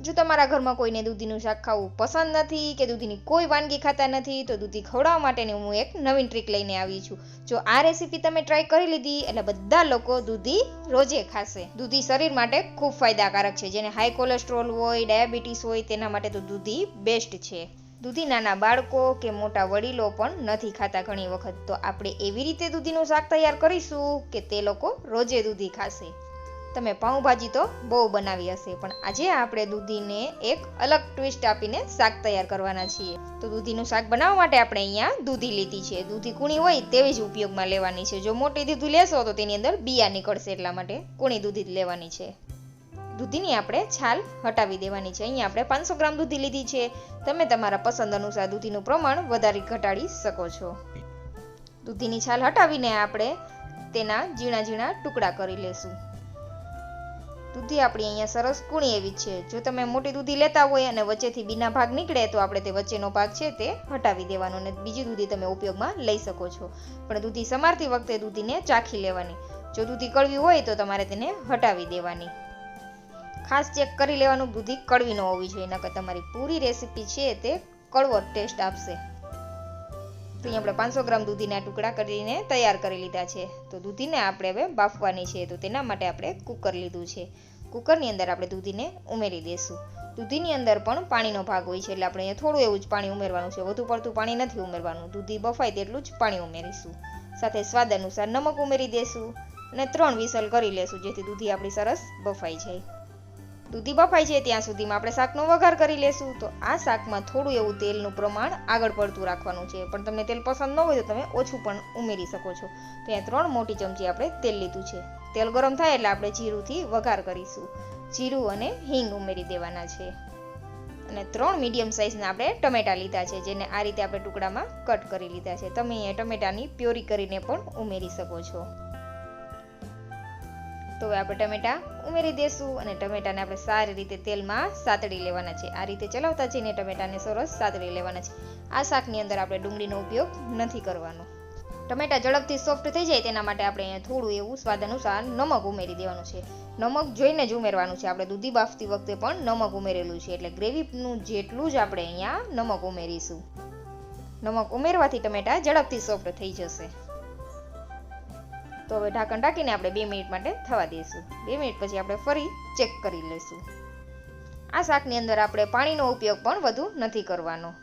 જો તમારા ઘરમાં કોઈને દૂધીનું શાક ખાવું પસંદ નથી કે દૂધીની કોઈ વાનગી ખાતા નથી, તો દૂધી ખવડાવવા માટેની હું એક નવીન ટ્રીક લઈને આવી છું. જો આ રેસીપી તમે ટ્રાય કરી લીધી, એટલે બધા લોકો દૂધી રોજે ખાશે. દૂધી શરીર માટે ખૂબ ફાયદાકારક છે. જેને હાઈ કોલેસ્ટ્રોલ હોય ડાયાબિટીસ હોય, તેના માટે તો દૂધી બેસ્ટ છે. દૂધી નાના બાળકો કે મોટા વડીલો પણ નથી ખાતા ઘણી વખત. તો આપણે એવી રીતે દૂધીનું શાક તૈયાર કરીશું કે તે લોકો રોજે દૂધી ખાશે. તમે પાઉંભાજી તો બહુ બનાવી હશે, પણ આજે આપણે દૂધીને એક અલગ ટ્વિસ્ટ આપીને શાક તૈયાર કરવાના છીએ. તો દૂધીનું શાક બનાવવા માટે આપણે અહીંયા દૂધી લીધી છે. દૂધી કૂણી હોય તેવી જ ઉપયોગમાં લેવાની છે. જો મોટી દૂધી લેશો તો તેની અંદર બિયા નીકળશે એટલા માટે કૂણી દૂધી જ લેવાની છે. દૂધીની આપણે છાલ હટાવી દેવાની છે. અહીંયા આપણે પાંચસો ગ્રામ દૂધી લીધી છે. તમે તમારા પસંદ અનુસાર દૂધીનું પ્રમાણ વધારી ઘટાડી શકો છો. દૂધીની છાલ હટાવીને આપણે તેના ઝીણા ઝીણા ટુકડા કરી લેશું. દૂધી આપણી અહીંયા સરસ કૂણી એવી છે. જો તમે મોટી દૂધી લેતા હોય અને વચ્ચેથી બીના ભાગ નીકળે તો આપણે તે વચ્ચેનો ભાગ છે તે હટાવી દેવાનો અને બીજી દૂધી તમે ઉપયોગમાં લઈ શકો છો. પણ દૂધી સમારતી વખતે દૂધીને ચાખી લેવાની. જો દૂધી કડવી હોય તો તમારે તેને હટાવી દેવાની. ખાસ ચેક કરી લેવાનું, દૂધી કડવી ન હોવી જોઈએ, નકર તમારી પૂરી રેસીપી છે તે કડવો ટેસ્ટ આપશે. તો અહીંયા આપણે પાંચસો ગ્રામ દૂધીના ટુકડા કરીને તૈયાર કરી લીધા છે. તો દૂધીને આપણે હવે બાફવાની છે. તો તેના માટે આપણે કુકર લીધું છે. કુકરની અંદર આપણે દૂધીને ઉમેરી દઈશું. દૂધીની અંદર પણ પાણીનો ભાગ હોય છે. એટલે આપણે અહીંયા થોડું એવું જ પાણી ઉમેરવાનું છે. વધુ પડતું પાણી નથી ઉમેરવાનું. દૂધી બફાય તેટલું જ પાણી ઉમેરીશું. સાથે સ્વાદ અનુસાર નમક ઉમેરી દઈશું અને ત્રણ વિસલ કરી લેશું, જેથી દૂધી આપણી સરસ બફાઈ જાય. દૂધી બફાઈ છે ત્યાં સુધીમાં આપણે શાકનો વઘાર કરી લેશું. તો આ શાકમાં થોડું એવું તેલનું પ્રમાણ આગળ પડતું રાખવાનું છે. પણ તમને તેલ પસંદ ન હોય તો તમે ઓછું પણ ઉમેરી શકો છો. તો ત્યાં ત્રણ મોટી ચમચી આપણે તેલ લીધું છે. તેલ ગરમ થાય એટલે આપણે જીરુંથી વઘાર કરીશું. જીરું અને હિંગ ઉમેરી દેવાના છે. અને ત્રણ મીડિયમ સાઇઝના આપણે ટમેટા લીધા છે, જેને આ રીતે આપણે ટુકડામાં કટ કરી લીધા છે. તમે અહીંયા ટમેટાની પ્યોરી કરીને પણ ઉમેરી શકો છો. તો હવે આપણે ટમેટા ઉમેરી દેશું અને ટમેટાને આપણે સારી રીતે તેલમાં સાતડી લેવાના છે. આ રીતે ચલાવતા જઈને ટમેટાને સરસ સાતડી લેવાના છે. આ શાકની અંદર આપણે ડુંગળીનો ઉપયોગ નથી કરવાનો. ટમેટા ઝડપથી સોફ્ટ થઈ જાય તેના માટે આપણે અહીંયા થોડું એવું સ્વાદ અનુસાર નમક ઉમેરી દેવાનું છે. નમક જોઈને જ ઉમેરવાનું છે. આપણે દૂધી બાફતી વખતે પણ નમક ઉમેરેલું છે. એટલે ગ્રેવીનું જેટલું જ આપણે અહીંયા નમક ઉમેરીશું. નમક ઉમેરવાથી ટમેટા ઝડપથી સોફ્ટ થઈ જશે. તો હવે ઢાંકણ ઢાંકીને આપણે બે મિનિટ માટે થવા દઈશું. બે મિનિટ પછી આપણે ફરી ચેક કરી લઈશું. આ શાકની અંદર આપણે પાણીનો ઉપયોગ પણ વધુ નથી કરવાનો.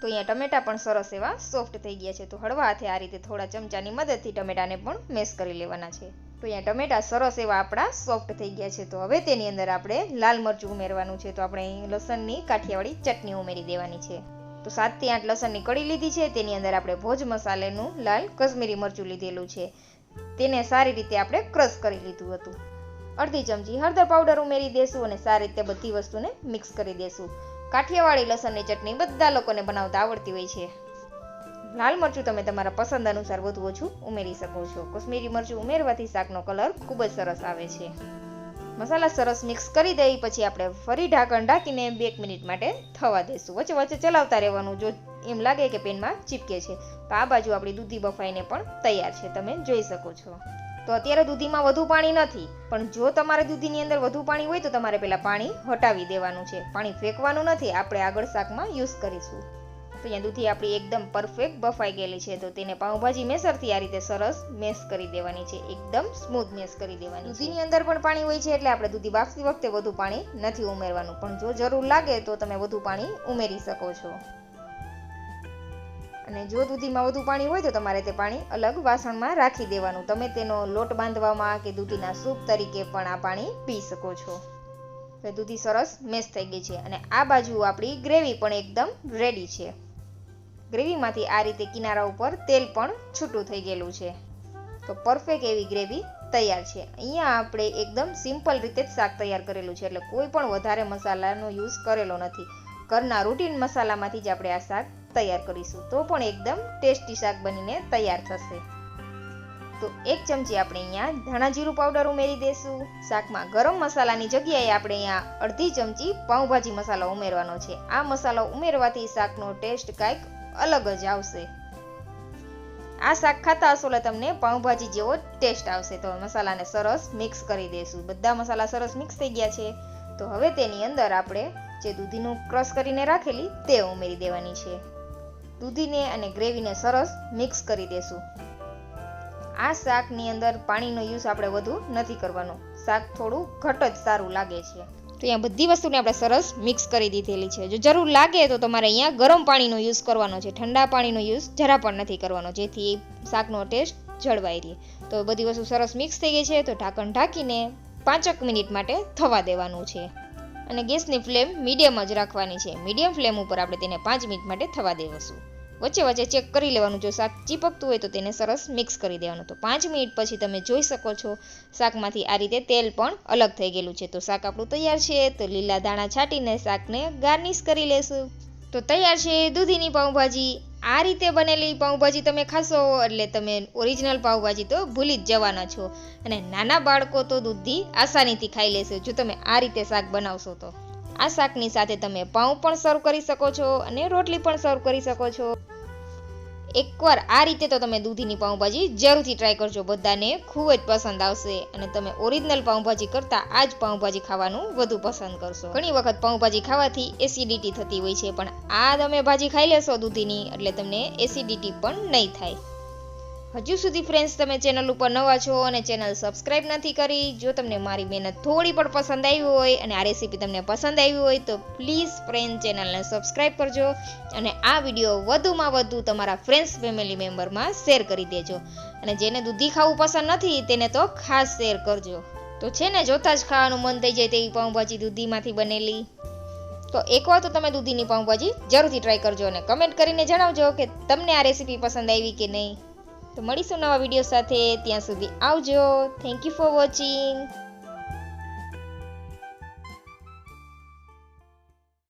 તો અહીંયા ટમેટા પણ સરસ એવા સોફ્ટ થઈ ગયા છે. તો હળવા હાથે આ રીતે થોડા ચમચાની મદદથી ટમેટાને પણ મેશ કરી લેવાના છે. તો અહીંયા ટમેટા સરસ એવા આપણા સોફ્ટ થઈ ગયા છે. તો હવે તેની અંદર આપણે લાલ મરચું ઉમેરવાનું છે. તો આપણે અહીં લસણની કાઠિયાવાડી ચટણી ઉમેરી દેવાની છે. તો સાતથી આઠ લસણની કડી લીધી છે. તેની અંદર આપણે ભોજ મસાલેનું લાલ કશ્મીરી મરચું લીધેલું છે. તેને સારી રીતે આપણે ક્રશ કરી લીધું હતું. અડધી ચમચી હળદર પાવડર ઉમેરી દેશું અને સારી રીતે બધી વસ્તુને મિક્સ કરી દેશું. કાઠિયાવાડી લસણની ચટણી બધા લોકોને બનાવતા આવડતી હોય છે. લાલ મરચું તમે તમારા પસંદ અનુસાર વધુ ઓછું ઉમેરી શકો છો. કશ્મીરી મરચું ઉમેરવાથી શાકનો કલર ખૂબ જ સરસ આવે છે. મસાલા સરસ મિક્સ કરી દઈ, પછી આપણે ફરી ઢાંકણ ઢાંકીને બે મિનિટ માટે થવા દઈશું વચ્ચે વચ્ચે ચલાવતા રહેવાનું, જો એમ લાગે કે પેનમાં ચીપકે છે. તો આ બાજુ આપણી દૂધી બફાઈને પણ તૈયાર છે, તમે જોઈ શકો છો. તો અત્યારે દૂધીમાં વધુ પાણી નથી, પણ જો તમારે દૂધીની અંદર વધુ પાણી હોય તો તમારે પહેલાં પાણી હટાવી દેવાનું છે. પાણી ફેંકવાનું નથી, આપણે આગળ શાકમાં યુઝ કરીશું. તો અહીંયા દૂધી આપણી એકદમ પરફેક્ટ બફાઈ ગયેલી છે. તો તેને પાઉંભાજી મેસરથી આ રીતે સરસ મેશ કરી દેવાની છે. એકદમ સ્મૂથ મેસ કરી દેવાની દૂધીની અંદર પણ પાણી હોય છે એટલે આપણે દૂધી બાફતી વખતે વધુ પાણી નથી ઉમેરવાનું. પણ જો જરૂર લાગે તો તમે વધુ પાણી ઉમેરી શકો છો. અને જો દૂધીમાં વધુ પાણી હોય તો તમારે તે પાણી અલગ વાસણમાં રાખી દેવાનું. તમે તેનો લોટ બાંધવામાં કે દૂધીના સૂપ તરીકે પણ આ પાણી પી શકો છો. દૂધી સરસ મેશ થઈ ગઈ છે. અને આ બાજુ આપણી ગ્રેવી પણ એકદમ રેડી છે. ગ્રેવીમાંથી આ રીતે કિનારા ઉપર તેલ પણ છૂટું થઈ ગયેલું છે. તો પરફેક્ટ એવી ગ્રેવી તૈયાર છે. અહીંયા આપણે એકદમ સિમ્પલ રીતે જ શાક તૈયાર કરેલું છે, એટલે કોઈ પણ વધારે મસાલાનો યુઝ કરેલો નથી. ઘરના રૂટીન મસાલામાંથી જ આપણે આ શાક તૈયાર કરીશું. તો પણ એકદમ ટેસ્ટી શાક બનીને તૈયાર થશે. તો એક ચમચી આપણે અહીંયા ધાણા જીરું પાવડર ઉમેરી દઈશું શાકમાં ગરમ મસાલાની જગ્યાએ આપણે અહીંયા અડધી ચમચી પાઉંભાજી મસાલો ઉમેરવાનો છે. આ મસાલો ઉમેરવાથી શાકનો ટેસ્ટ કાંઈક અલગ જ આવશે. આ શાક ખાતા હશો એટલે તમને પાઉંભાજી જેવો ટેસ્ટ આવશે. તો મસાલાને સરસ મિક્સ કરી દઈશું બધા મસાલા સરસ મિક્સ થઈ ગયા છે. તો હવે તેની અંદર આપણે જે દૂધીનું ક્રશ કરીને રાખેલી તે ઉમેરી દેવાની છે. દૂધીને અને ગ્રેવીને સરસ મિક્સ કરી દેશું. આ શાકની અંદર પાણીનો યુઝ આપણે વધુ નથી કરવાનો. શાક થોડું ઘટ જ સારું લાગે છે. તો અહીંયા બધી વસ્તુને આપણે સરસ મિક્સ કરી દીધેલી છે. જો જરૂર લાગે તો તમારે અહીંયા ગરમ પાણીનો યુઝ કરવાનો છે, ઠંડા પાણીનો યુઝ જરા પણ નથી કરવાનો, જેથી શાકનો ટેસ્ટ જળવાઈ રહે. તો બધી વસ્તુ સરસ મિક્સ થઈ ગઈ છે, તો ઢાંકણ ઢાંકીને પાંચક મિનિટ માટે થવા દેવાનું છે. અને ગેસની ફ્લેમ મીડિયમ જ રાખવાની છે. મીડિયમ ફ્લેમ ઉપર આપણે તેને પાંચ મિનિટ માટે થવા દેવશું. વચ્ચે વચ્ચે ચેક કરી લેવાનું. જો શાક ચીપકતું હોય તો તેને સરસ મિક્સ કરી દેવાનું. તો પાંચ મિનિટ પછી તમે જોઈ શકો છો, શાકમાંથી આ રીતે તેલ પણ અલગ થઈ ગયેલું છે. તો શાક આપણું તૈયાર છે, તો લીલા દાણા છાંટીને શાકને ગાર્નિશ કરી લેશું. તો તૈયાર છે દૂધીની પાઉંભાજી. આ રીતે બનેલી પાઉંભાજી તમે ખાશો એટલે તમે ઓરિજિનલ પાઉંભાજી તો ભૂલી જ જવાના છો. અને નાના બાળકો તો દૂધી આસાનીથી ખાઈ લેશે. જો તમે આ રીતે શાક બનાવશો તો. આ શાકની સાથે તમે પાઉં પણ સર્વ કરી શકો છો અને રોટલી પણ સર્વ કરી શકો છો. એકવાર આ રીતે તો તમે દૂધીની પાઉંભાજી જરૂરથી ટ્રાય કરજો. બધાને ખૂબ જ પસંદ આવશે અને તમે ઓરિજિનલ પાઉંભાજી કરતાં આ જ પાઉંભાજી ખાવાનું વધુ પસંદ કરશો. ઘણી વખત પાઉંભાજી ખાવાથી એસિડિટી થતી હોય છે, પણ આ તમે ભાજી ખાઈ લેશો દૂધીની, એટલે તમને એસિડિટી પણ નહીં થાય. હજુ સુધી ફ્રેન્ડ્સ તમે ચેનલ ઉપર નવા છો અને ચેનલ સબસ્ક્રાઇબ નથી કરી, જો તમને મારી મહેનત થોડી પણ પસંદ આવી હોય અને આ રેસીપી તમને પસંદ આવી હોય, તો પ્લીઝ ફ્રેન્ડ ચેનલને સબસ્ક્રાઇબ કરજો અને આ વીડિયો વધુમાં વધુ તમારા ફ્રેન્ડ્સ ફેમિલી મેમ્બરમાં શેર કરી દેજો. અને જેને દૂધી ખાવું પસંદ નથી, તેને તો ખાસ શેર કરજો. તો છે ને, જોતા જ ખાવાનું મન થઈ જાય તેવી પાઉંભાજી દૂધીમાંથી બનેલી. તો એકવાર તો તમે દૂધીની પાઉંભાજી જરૂરથી ટ્રાય કરજો અને કમેન્ટ કરીને જણાવજો કે તમને આ રેસીપી પસંદ આવી કે નહીં. તો મળીશું નવા વીડિયો સાથે. ત્યાં સુધી આવજો. Thank you for watching